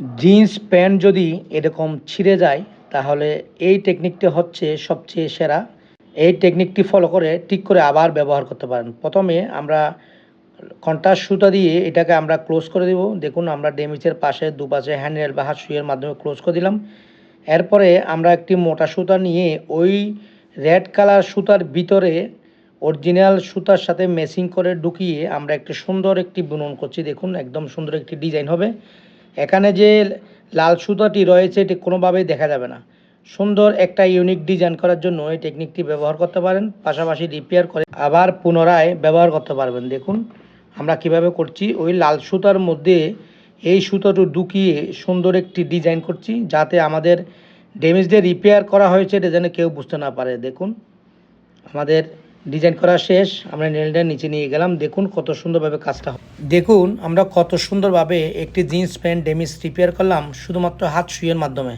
Jeans pant যদি এরকম ছিঁড়ে যায়, তাহলে এই টেকনিকটি হচ্ছে সবচেয়ে সেরা। এই টেকনিকটি ফলো করে, ঠিক করে আবার ব্যবহার করতে পারেন। প্রথমে আমরা কন্টাস সুতা দিয়ে এটাকে আমরা ক্লোজ করে দেব। দেখুন, আমরা ডেমিচের পাশে, দুপাশে হ্যান্ডেল বা হাত সুইয়ের মাধ্যমে ক্লোজ করে দিলাম। এরপরে আমরা একটি মোটা সুতা নিয়ে ওই রেড কালার সুতার ভিতরে অরিজিনাল সুতার সাথে ম্যাচিং করে ঢুকিয়ে আমরা একটি সুন্দর একটি বুনন করছি। দেখুন, একদম সুন্দর একটি ডিজাইন হবে। এখানে যে লাল সুতাটি রয়েছে, এটি কোনোভাবেই দেখা যাবে না। সুন্দর একটা ইউনিক ডিজাইন করার জন্য এই টেকনিকটি ব্যবহার করতে পারেন, পাশাপাশি রিপেয়ার করে আবার পুনরায় ব্যবহার করতে পারবেন। দেখুন, আমরা কীভাবে করছি, ওই লাল সুতার মধ্যে এই সুতোটি ঢুকিয়ে সুন্দর একটি ডিজাইন করছি, যাতে আমাদের ড্যামেজ দিয়ে রিপেয়ার করা হয়েছে, এটা যেন কেউ বুঝতে না পারে। দেখুন, আমাদের ডিজাইন করা শেষ, আমরা নেলটা নিচে নিয়ে গেলাম দেখুন কত সুন্দরভাবে কাজটা। দেখুন, আমরা কত সুন্দরভাবে একটি জিন্স প্যান্ট ডেমিস রিপেয়ার করলাম, শুধুমাত্র হাত শুয়ের মাধ্যমে